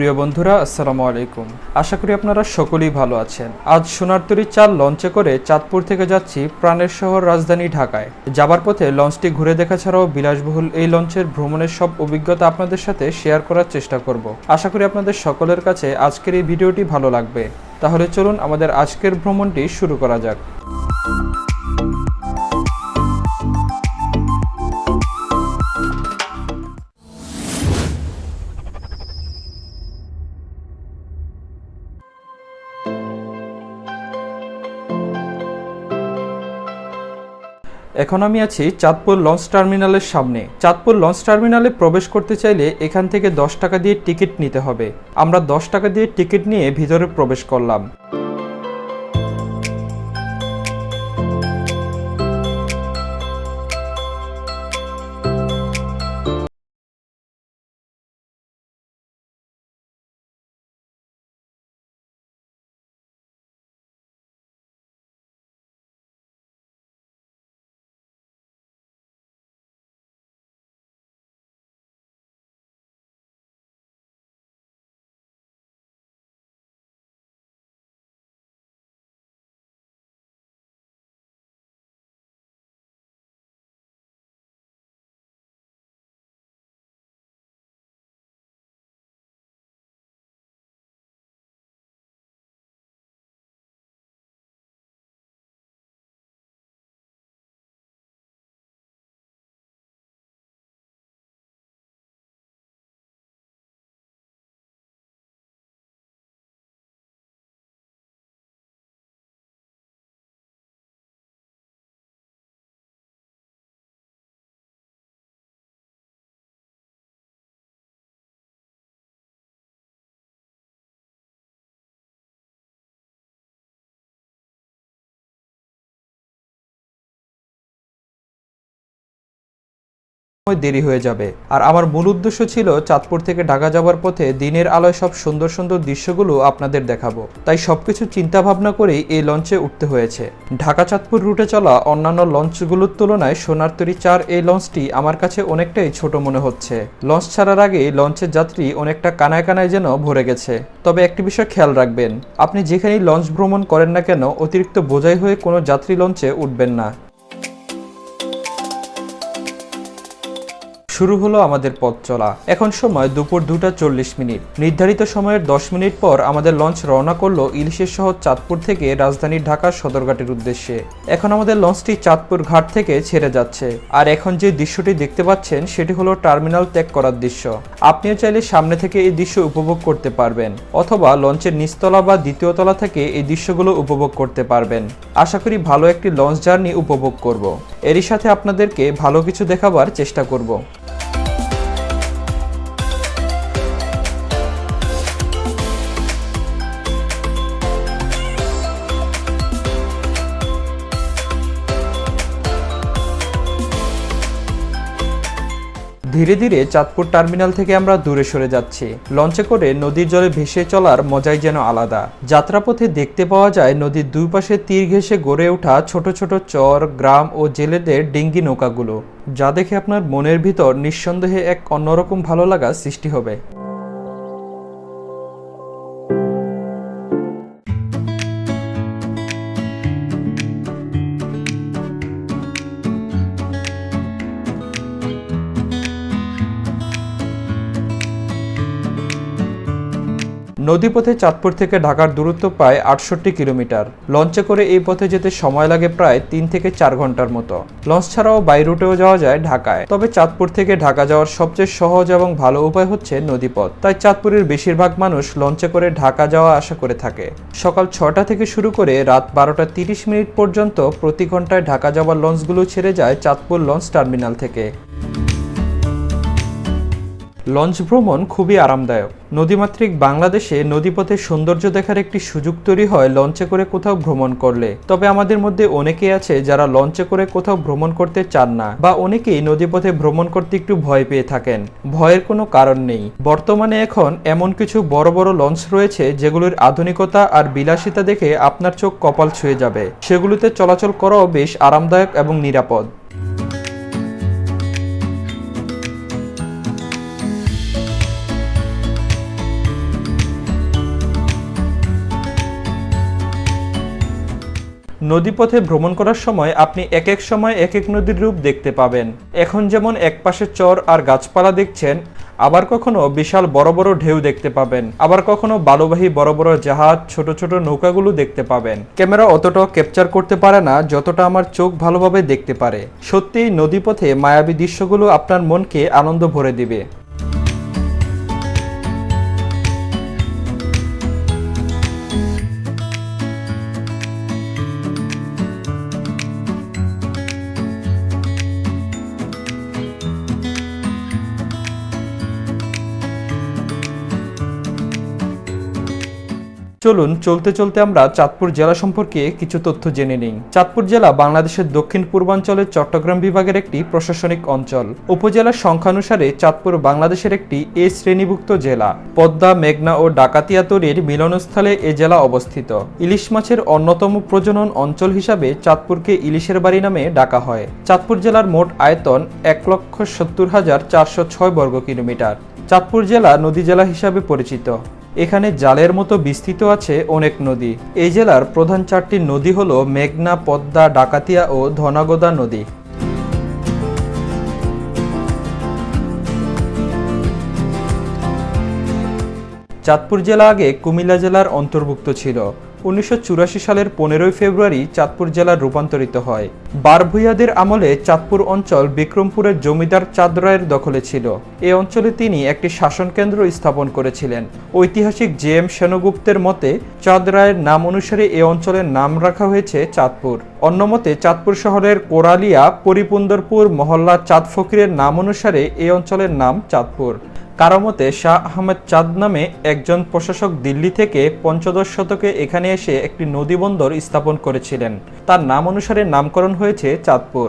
প্রিয় বন্ধুরা, আসসালামু আলাইকুম। আশা করি আপনারা সকলেই ভালো আছেন। আজ সোনারতরী চার লঞ্চে করে চাঁদপুর থেকে যাচ্ছি প্রাণের শহর রাজধানী ঢাকায়। যাবার পথে লঞ্চটি ঘুরে দেখা ছাড়াও বিলাসবহুল এই লঞ্চের ভ্রমণের সব অভিজ্ঞতা আপনাদের সাথে শেয়ার করার চেষ্টা করব। আশা করি আপনাদের সকলের কাছে আজকের এই ভিডিওটি ভালো লাগবে। তাহলে চলুন আমাদের আজকের ভ্রমণটি শুরু করা যাক। এখন আমি আছি চাঁদপুর লঞ্চ টার্মিনালের সামনে। চাঁদপুর লঞ্চ টার্মিনালে প্রবেশ করতে চাইলে এখান থেকে দশ টাকা দিয়ে টিকিট নিতে হবে। আমরা দশ টাকা দিয়ে টিকিট নিয়ে ভিতরে প্রবেশ করলাম। দেরি হয়ে যাবে। আর আমার মূল উদ্দেশ্য ছিল চাঁদপুর থেকে ঢাকা যাওয়ার পথে দিনের আলোয় সব সুন্দর সুন্দর দৃশ্যগুলো আপনাদের দেখাবো। তাই সবকিছু চিন্তা ভাবনা করেই এই লঞ্চে উঠতে হয়েছে। ঢাকা চাঁদপুর রুটে চলা অন্যান্য লঞ্চগুলোর তুলনায় সোনারতরী চার এই লঞ্চটি আমার কাছে অনেকটাই ছোট মনে হচ্ছে। লঞ্চ ছাড়ার আগে লঞ্চের যাত্রী অনেকটা কানায় কানায় যেন ভরে গেছে। তবে একটি বিষয় খেয়াল রাখবেন, আপনি যেখানেই লঞ্চ ভ্রমণ করেন না কেন, অতিরিক্ত বোঝাই হয়ে কোনো যাত্রী লঞ্চে উঠবেন না। শুরু হলো আমাদের পথ চলা। এখন সময় দুপুর দুটা চল্লিশ মিনিট। নির্ধারিত সময়ের দশ মিনিট পর আমাদের লঞ্চ রওনা করল ইলিশের শহর চাঁদপুর থেকে রাজধানী ঢাকার সদরঘাটের উদ্দেশ্যে। এখন আমাদের লঞ্চটি চাঁদপুর ঘাট থেকে ছেড়ে যাচ্ছে। আর এখন যে দৃশ্যটি দেখতে পাচ্ছেন, সেটি হলো টার্মিনাল ত্যাগ করার দৃশ্য। আপনিও চাইলে সামনে থেকে এই দৃশ্য উপভোগ করতে পারবেন, অথবা লঞ্চের নিচতলা বা দ্বিতীয় তলা থেকে এই দৃশ্যগুলো উপভোগ করতে পারবেন। আশা করি ভালো একটি লঞ্চ জার্নি উপভোগ করব। এরই সাথে আপনাদেরকে ভালো কিছু দেখাবার চেষ্টা করব। ধীরে ধীরে চাঁদপুর টার্মিনাল থেকে আমরা দূরে সরে যাচ্ছি। লঞ্চে করে নদীর জলে ভেসে চলার মজাই যেন আলাদা। যাত্রাপথে দেখতে পাওয়া যায় নদীর দুই পাশে তীর ঘেসে গড়ে ওঠা ছোট ছোট চর, গ্রাম ও জেলেদের ডেঙ্গি নৌকাগুলো, যা দেখে আপনার মনের ভিতর নিঃসন্দেহে এক অন্যরকম ভালো লাগা সৃষ্টি হবে। নদীপথে চাঁদপুর থেকে ঢাকার দূরত্ব প্রায় আটষট্টি কিলোমিটার। লঞ্চে করে এই পথে যেতে সময় লাগে প্রায় তিন থেকে চার ঘণ্টার মতো। লঞ্চ ছাড়াও বাই রুটেও যাওয়া যায় ঢাকায়। তবে চাঁদপুর থেকে ঢাকা যাওয়ার সবচেয়ে সহজ এবং ভালো উপায় হচ্ছে নদীপথ। তাই চাঁদপুরের বেশিরভাগ মানুষ লঞ্চে করে ঢাকা যাওয়া আশা করে থাকে। সকাল ছটা থেকে শুরু করে রাত বারোটা তিরিশ মিনিট পর্যন্ত প্রতি ঘন্টায় ঢাকা যাওয়ার লঞ্চগুলো ছেড়ে যায় চাঁদপুর লঞ্চ টার্মিনাল থেকে। লঞ্চ ভ্রমণ খুবই আরামদায়ক। নদীমাতৃক বাংলাদেশে নদীপথে সৌন্দর্য দেখার একটি সুযোগ তৈরি হয় লঞ্চে করে কোথাও ভ্রমণ করলে। তবে আমাদের মধ্যে অনেকেই আছে যারা লঞ্চে করে কোথাও ভ্রমণ করতে চান না বা অনেকেই নদীপথে ভ্রমণ করতে একটু ভয় পেয়ে থাকেন। ভয়ের কোনো কারণ নেই। বর্তমানে এখন এমন কিছু বড় বড় লঞ্চ রয়েছে যেগুলোর আধুনিকতা আর বিলাসিতা দেখে আপনার চোখ কপাল ছুঁয়ে যাবে। সেগুলোতে চলাচল করাও বেশ আরামদায়ক এবং নিরাপদ। নদীপথে ভ্রমণ করার সময় আপনি এক এক সময় এক এক নদীর রূপ দেখতে পাবেন। এখন যেমন এক পাশে চর আর গাছপালা দেখছেন, আবার কখনো বিশাল বড় বড় ঢেউ দেখতে পাবেন। আবার কখনো বালুবাহী বড় বড় জাহাজ, ছোট ছোট নৌকাগুলো দেখতে পাবেন। ক্যামেরা অতটা ক্যাপচার করতে পারে না, যতটা আমার চোখ ভালোভাবে দেখতে পারে। সত্যিই নদীপথে মায়াবী দৃশ্যগুলো আপনার মনকে আনন্দ ভরে দিবে। চলুন, চলতে চলতে আমরা চাঁদপুর জেলা সম্পর্কে কিছু তথ্য জেনে নিই। চাঁদপুর জেলা বাংলাদেশের দক্ষিণ পূর্বাঞ্চলের চট্টগ্রাম বিভাগের একটি প্রশাসনিক অঞ্চল। উপজেলার সংখ্যানুসারে চাঁদপুর বাংলাদেশের একটি এ শ্রেণীভুক্ত জেলা। পদ্মা, মেঘনা ও ডাকাতিয়া তরির মিলনস্থলে এ জেলা অবস্থিত। ইলিশ মাছের অন্যতম প্রজনন অঞ্চল হিসাবে চাঁদপুরকে ইলিশের বাড়ি নামে ডাকা হয়। চাঁদপুর জেলার মোট আয়তন এক লক্ষ সত্তর হাজার চারশো ছয় বর্গ কিলোমিটার। চাঁদপুর জেলা নদী জেলা হিসাবে পরিচিত। এখানে জালের মতো বিস্তৃত আছে অনেক নদী। এই জেলার প্রধান চারটি নদী হল মেঘনা, পদ্মা, ডাকাতিয়া ও ধনাগোদা নদী। চাঁদপুর জেলা আগে কুমিল্লা জেলার অন্তর্ভুক্ত ছিল। উনিশশো চুরাশি সালের পনেরোই ফেব্রুয়ারি চাঁদপুর জেলা রূপান্তরিত হয়। বারভূয়াদের আমলে চাঁদপুর অঞ্চল বিক্রমপুরের জমিদার চাঁদ রায়ের দখলে ছিল। এ অঞ্চলে তিনি একটি শাসন কেন্দ্র স্থাপন করেছিলেন। ঐতিহাসিক জে এম সেনগুপ্তের মতে, চাঁদ রায়ের নাম অনুসারে এ অঞ্চলের নাম রাখা হয়েছে চাঁদপুর। অন্যমতে চাঁদপুর শহরের কোরালিয়া, পরিপুন্দরপুর, মহল্লা চাঁদ ফকিরের নাম অনুসারে এ অঞ্চলের নাম চাঁদপুর। কারও মতে শাহ আহমেদ চাঁদ নামে একজন প্রশাসক দিল্লি থেকে পঞ্চদশ শতকে এখানে এসে একটি নদী বন্দর স্থাপন করেছিলেন। তার নাম অনুসারে নামকরণ হয়েছে চাঁদপুর।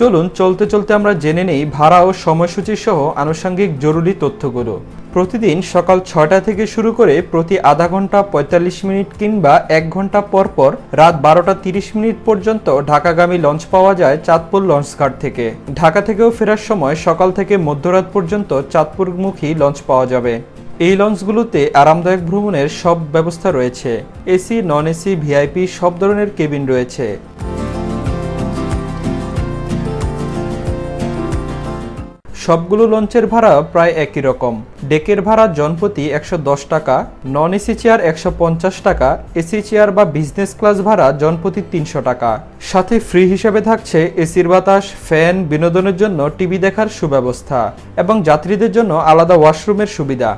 চলুন, চলতে চলতে আমরা জেনে নেই ভাড়া ও সময়সূচি সহ আনুষঙ্গিক জরুরি তথ্যগুলো। প্রতিদিন সকাল ছয়টা থেকে শুরু করে প্রতি আধা ঘণ্টা পঁয়তাল্লিশ মিনিট কিংবা এক ঘণ্টা পর পর রাত বারোটা তিরিশ মিনিট পর্যন্ত ঢাকাগামী লঞ্চ পাওয়া যায় চাঁদপুর লঞ্চঘাট থেকে। ঢাকা থেকেও ফেরার সময় সকাল থেকে মধ্যরাত পর্যন্ত চাঁদপুরমুখী লঞ্চ পাওয়া যাবে। এই লঞ্চগুলোতে আরামদায়ক ভ্রমণের সব ব্যবস্থা রয়েছে। এসি, নন এসি, ভিআইপি সব ধরনের কেবিন রয়েছে। সবগুলো লঞ্চের ভাড়া প্রায় একই রকম। ডেকের ভাড়া জনপ্রতি একশো দশ টাকা নন এসি চেয়ার একশো পঞ্চাশ টাকা এসি চেয়ার বা বিজনেস ক্লাস ভাড়া জনপ্রতি তিনশো টাকা। সাথে ফ্রি হিসেবে থাকছে এসির বাতাস ফ্যান বিনোদনের জন্য টিভি দেখার সুব্যবস্থা এবং যাত্রীদের জন্য আলাদা ওয়াশরুমের সুবিধা।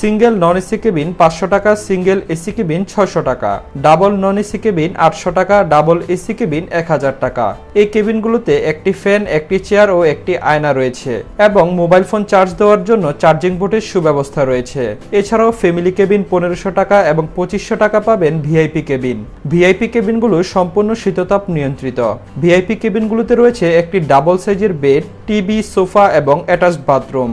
সিঙ্গেল নন এসি কেবিন পাঁচশো টাকা, সিঙ্গেল এসি কেবিন ছয়শো টাকা। ডাবল নন এসি কেবিন আটশো টাকা, ডাবল এসি কেবিন এক হাজার টাকা। এই কেবিনগুলোতে একটি ফ্যান, একটি চেয়ার ও একটি আয়না রয়েছে এবং মোবাইল ফোন চার্জ দেওয়ার জন্য চার্জিং বোর্ডের সুব্যবস্থা রয়েছে। এছাড়াও ফ্যামিলি কেবিন পনেরোশো টাকা এবং পঁচিশশো টাকা পাবেন ভিআইপি কেবিন। ভিআইপি কেবিনগুলো সম্পূর্ণ শীততাপ নিয়ন্ত্রিত। ভিআইপি কেবিনগুলোতে রয়েছে একটি ডাবল সাইজের বেড, টিভি, সোফা এবং অ্যাটাচড বাথরুম।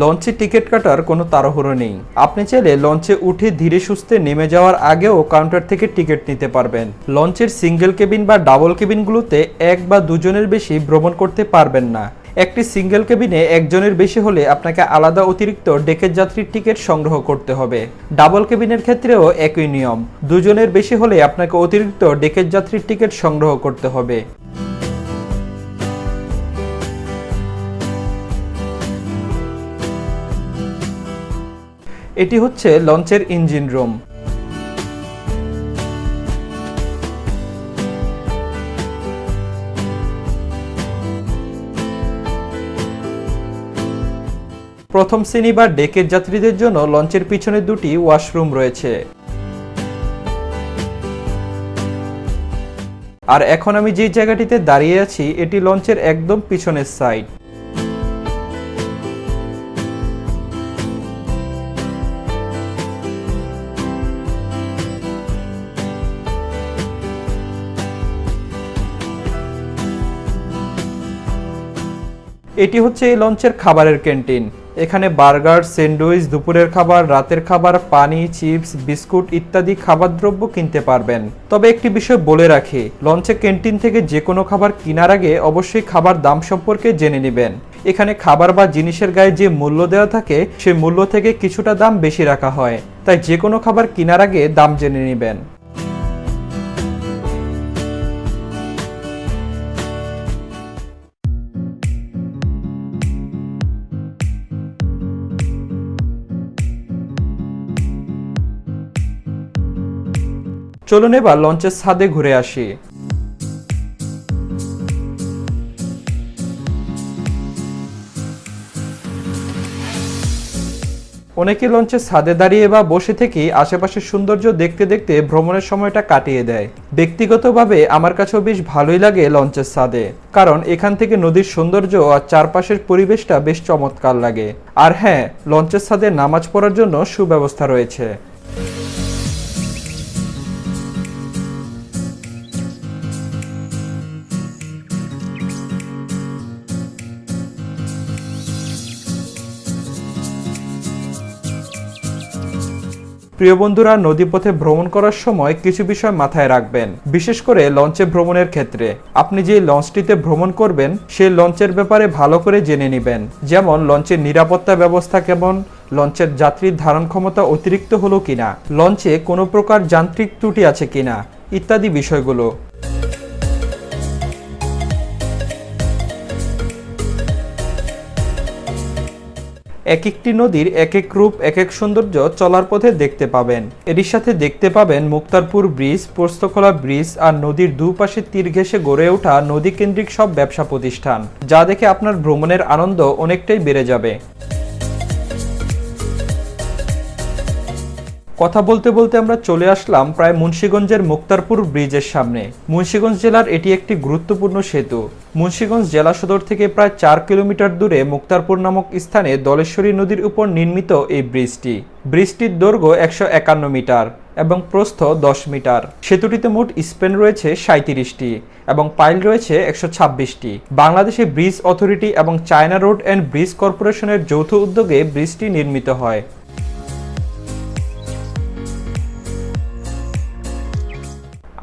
লঞ্চে টিকিট কাটার কোনো তাড়াহুড়ো নেই। আপনি চাইলে লঞ্চে উঠে ধীরে সুস্থে নেমে যাওয়ার আগেও কাউন্টার থেকে টিকিট নিতে পারবেন। লঞ্চের সিঙ্গেল কেবিন বা ডাবল কেবিনগুলোতে এক বা দুজনের বেশি ভ্রমণ করতে পারবেন না। একটি সিঙ্গেল কেবিনে একজনের বেশি হলে আপনাকে আলাদা অতিরিক্ত ডেকের যাত্রীর টিকিট সংগ্রহ করতে হবে। ডাবল কেবিনের ক্ষেত্রেও একই নিয়ম। দুজনের বেশি হলে আপনাকে অতিরিক্ত ডেকের যাত্রীর টিকিট সংগ্রহ করতে হবে। এটি হচ্ছে লঞ্চের ইঞ্জিন রুম। প্রথম শ্রেণি বা ডেকের যাত্রীদের জন্য লঞ্চের পিছনে দুটি ওয়াশরুম রয়েছে। আর এখন আমি যে জায়গাটিতে দাঁড়িয়ে আছি, এটি লঞ্চের একদম পিছনের সাইড এটি হচ্ছে এই লঞ্চের খাবারের ক্যান্টিন। এখানে বার্গার, স্যান্ডউইচ, দুপুরের খাবার, রাতের খাবার, পানি, চিপস, বিস্কুট ইত্যাদি খাবার দ্রব্য কিনতে পারবেন। তবে একটি বিষয় বলে রাখি, লঞ্চে ক্যান্টিন থেকে যে কোনো খাবার কেনার আগে অবশ্যই খাবার দাম সম্পর্কে জেনে নেবেন। এখানে খাবার বা জিনিসের গায়ে যে মূল্য দেওয়া থাকে সেই মূল্য থেকে কিছুটা দাম বেশি রাখা হয়। তাই যে কোনো খাবার কেনার আগে দাম জেনে নেবেন। চলুন এবার লঞ্চের ছাদে ঘুরে আসি। অনেকে লঞ্চে ছাদে দাঁড়িয়ে বা বসে থেকে আশেপাশের সৌন্দর্য দেখতে দেখতে ভ্রমণের সময়টা কাটিয়ে দেয়। ব্যক্তিগতভাবে আমার কাছেও বেশ ভালোই লাগে লঞ্চের ছাদে, কারণ এখান থেকে নদীর সৌন্দর্য আর চারপাশের পরিবেশটা বেশ চমৎকার লাগে। আর হ্যাঁ লঞ্চের ছাদে নামাজ পড়ার জন্য সুব্যবস্থা রয়েছে। প্রিয় বন্ধুরা, নদীপথে ভ্রমণ করার সময় কিছু বিষয় মাথায় রাখবেন। বিশেষ করে লঞ্চে ভ্রমণের ক্ষেত্রে। আপনি যে লঞ্চটিতে ভ্রমণ করবেন, সেই লঞ্চের ব্যাপারে ভালো করে জেনে নেবেন। যেমন, লঞ্চের নিরাপত্তা ব্যবস্থা কেমন? লঞ্চের যাত্রীর ধারণ ক্ষমতা অতিরিক্ত হলো কিনা? লঞ্চে কোনো প্রকার যান্ত্রিক ত্রুটি আছে কিনা? ইত্যাদি বিষয়গুলো। এক একটি নদীর এক এক রূপ এক এক সৌন্দর্য চলার পথে দেখতে পাবেন। এটির সাথে দেখতে পাবেন মুক্তারপুর ব্রিজ, পোস্তখোলা ব্রিজ আর নদীর দুপাশে তীর ঘেসে গড়ে ওঠা নদী কেন্দ্রিক সব ব্যবসা প্রতিষ্ঠান, যা দেখে আপনার ভ্রমণের আনন্দ অনেকটাই বেড়ে যাবে। কথা বলতে বলতে আমরা চলে আসলাম প্রায় মুন্সীগঞ্জের মুক্তারপুর ব্রিজের সামনে। মুন্সীগঞ্জ জেলার এটি একটি গুরুত্বপূর্ণ সেতু। মুন্সীগঞ্জ জেলা সদর থেকে প্রায় চার কিলোমিটার দূরে মুক্তারপুর নামক স্থানে দলেশ্বরী নদীর উপর নির্মিত এই ব্রিজটি। ব্রিজটির দৈর্ঘ্য একশো একান্ন মিটার এবং প্রস্থ দশ মিটার। সেতুটিতে মোট স্পেন রয়েছে সাঁত্রিশটি এবং পাইল রয়েছে একশো ছাব্বিশটি। বাংলাদেশে ব্রিজ অথরিটি এবং চায়না রোড অ্যান্ড ব্রিজ কর্পোরেশনের যৌথ উদ্যোগে ব্রিজটি নির্মিত হয়।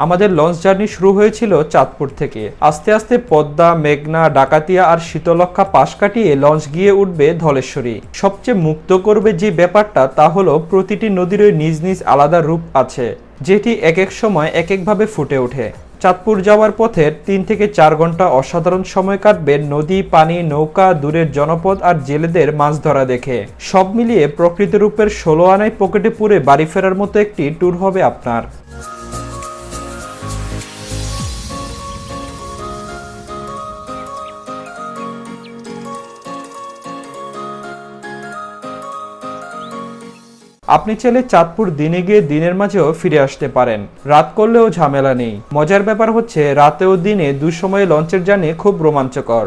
আমাদের লঞ্চ জার্নি শুরু হয়েছিল চাঁদপুর থেকে। আস্তে আস্তে পদ্মা, মেঘনা, ডাকাতিয়া আর শীতলক্ষা পাশ কাটিয়ে লঞ্চ গিয়ে উঠবে ধলেশ্বরী। সবচেয়ে মুক্ত করবে যে ব্যাপারটা তা হলো প্রতিটি নদীরই নিজ নিজ আলাদা রূপ আছে, যেটি এক এক সময় এক একভাবে ফুটে ওঠে। চাঁদপুর যাওয়ার পথে তিন থেকে চার ঘণ্টা অসাধারণ সময় কাটবে নদী, পানি, নৌকা, দূরের জনপদ আর জেলেদের মাছ ধরা দেখে। সব মিলিয়ে প্রকৃত রূপের ষোলো আনায় পকেটে পুরে বাড়ি ফেরার মতো একটি ট্যুর হবে আপনার। আপনি চাইলে চাঁদপুর দিনে গিয়ে দিনের মাঝেও ফিরে আসতে পারেন। রাত করলেও ঝামেলা নেই। মজার ব্যাপার হচ্ছে রাতে ও দিনে দুসময়ে লঞ্চের জার্নি খুব রোমাঞ্চকর।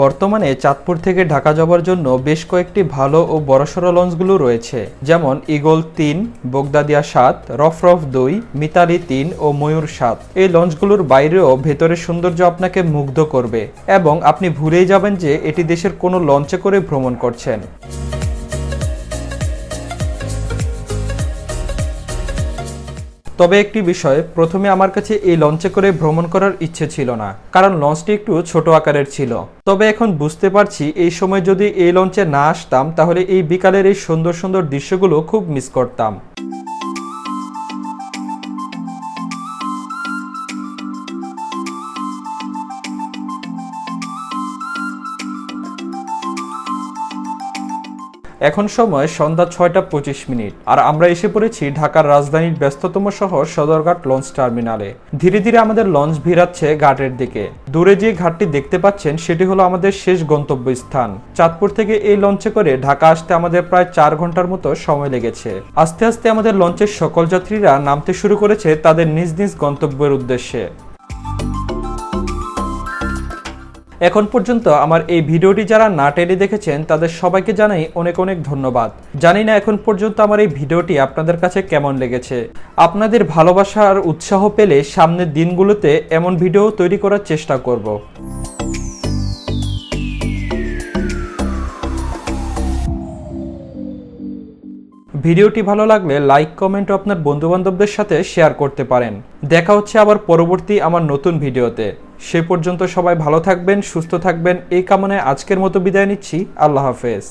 বর্তমানে চাঁদপুর থেকে ঢাকা যাওয়ার জন্য বেশ কয়েকটি ভালো ও বড়সড় লঞ্চগুলো রয়েছে, যেমন ইগল তিন, বগদাদিয়া সাত, রফরফ দুই, মিতালি তিন ও ময়ূর সাত। এই লঞ্চগুলোর বাইরেও ভেতরের সৌন্দর্য আপনাকে মুগ্ধ করবে এবং আপনি ভুলেই যাবেন যে এটি দেশের কোনো লঞ্চে করে ভ্রমণ করছেন। তবে একটি বিষয়, প্রথমে আমার কাছে এই লঞ্চে করে ভ্রমণ করার ইচ্ছে ছিল না, কারণ লঞ্চটি একটু ছোট আকারের ছিল। তবে এখন বুঝতে পারছি এই সময় যদি এই লঞ্চে না আসতাম, তাহলে এই বিকালের এই সুন্দর সুন্দর দৃশ্যগুলো খুব মিস করতাম। এখন সময় সন্ধ্যা ছয়টা পঁচিশ মিনিট। আর আমরা এসে পড়েছি ঢাকার রাজধানীর ব্যস্ততম শহর সদরঘাট লঞ্চ টার্মিনালে। ধীরে ধীরে আমাদের লঞ্চ ভিড়াচ্ছে ঘাটের দিকে। দূরে যে ঘাটটি দেখতে পাচ্ছেন, সেটি হলো আমাদের শেষ গন্তব্য স্থান চাঁদপুর থেকে এই লঞ্চে করে ঢাকা আসতে আমাদের প্রায় চার ঘণ্টার মতো সময় লেগেছে। আস্তে আস্তে আমাদের লঞ্চের সকল যাত্রীরা নামতে শুরু করেছে তাদের নিজ নিজ গন্তব্যের উদ্দেশ্যে। এখন পর্যন্ত আমার এই ভিডিওটি যারা না টেনে দেখেছেন, তাদের সবাইকে জানাই অনেক অনেক ধন্যবাদ। জানি না এখন পর্যন্ত আমার এই ভিডিওটি আপনাদের কাছে কেমন লেগেছে। আপনাদের ভালোবাসা আর উৎসাহ পেলে সামনের দিনগুলোতে এমন ভিডিও তৈরি করার চেষ্টা করব। ভিডিওটি ভালো লাগলে লাইক, কমেন্ট আপনার বন্ধুবান্ধবদের সাথে শেয়ার করতে পারেন। দেখা হচ্ছে আবার পরবর্তী আমার নতুন ভিডিওতে। সে পর্যন্ত সবাই ভালো থাকবেন, সুস্থ থাকবেন। এই কামনায় আজকের মতো বিদায় নিচ্ছি। আল্লাহ হাফেজ।